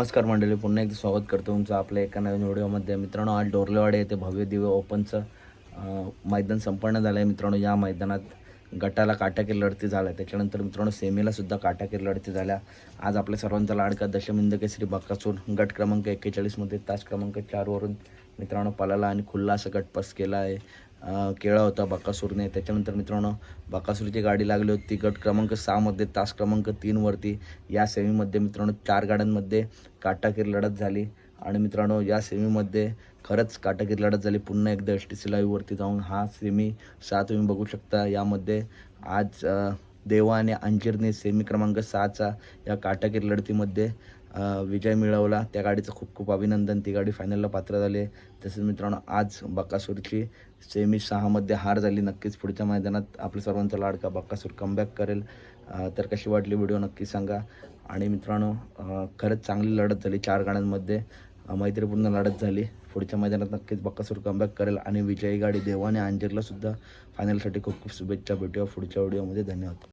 नमस्कार मंडळी पुन्हा एकदा स्वागत करतो तुमचं आपल्या एका नवीन व्हिडिओमध्ये. मित्रांनो आज डोरलेवाडे येथे भव्य दिव्य ओपनचं मैदान संपन्न झालं आहे मित्रांनो या मैदानात गटाला काटाकीर लढती झाल्या. त्याच्यानंतर मित्रांनो सेमीला सुद्धा काटाकीर लढती झाल्या. आज आपल्या सर्वांचा लाडका दशमिंद केसरी बक्कासून गट क्रमांक एक्केचाळीसमध्ये तास क्रमांक चारवरून मित्रांनो पलाला आणि खुल्ला असं गटपास केला आहे केळा होता बाकासूरने त्याच्यानंतर मित्रांनो बाकासूरची गाडी लागली होती गट क्रमांक सहामध्ये तास क्रमांक तीनवरती या सेमीमध्ये मित्रांनो चार गाड्यांमध्ये काटाकीर लढत झाली. आणि मित्रांनो या सेमीमध्ये खरंच काटाकीर लढत झाली. पुन्हा एकदा एस टी सी लाईव्हवरती जाऊन हा सेमी सहा तुम्ही बघू शकता. यामध्ये आज देवा आणि अंजीरने सेमी क्रमांक सहाचा या काटाकीर लढतीमध्ये विजय मिळवला. त्या गाडीचं खूप खूप अभिनंदन. ती गाडी फायनलला पात्र झाली. आहे तसेच मित्रांनो आज बक्कासूरची सेमी सहामध्ये हार झाली. नक्कीच पुढच्या मैदानात आपल्या सर्वांचा लाडका बक्कासूर कमबॅक करेल. तर कशी वाटली व्हिडिओ नक्की सांगा. आणि मित्रांनो खरंच चांगली लढत झाली चार गाड्यांमध्ये. मैत्रीपूर्ण लढत झाली. पुढच्या मैदानात नक्कीच बक्कासूर कमबॅक करेल. आणि विजयी गाडी देवाने अंजीरला सुद्धा फायनलसाठी खूप खूप शुभेच्छा. भेटूया पुढच्या व्हिडिओमध्ये धन्यवाद.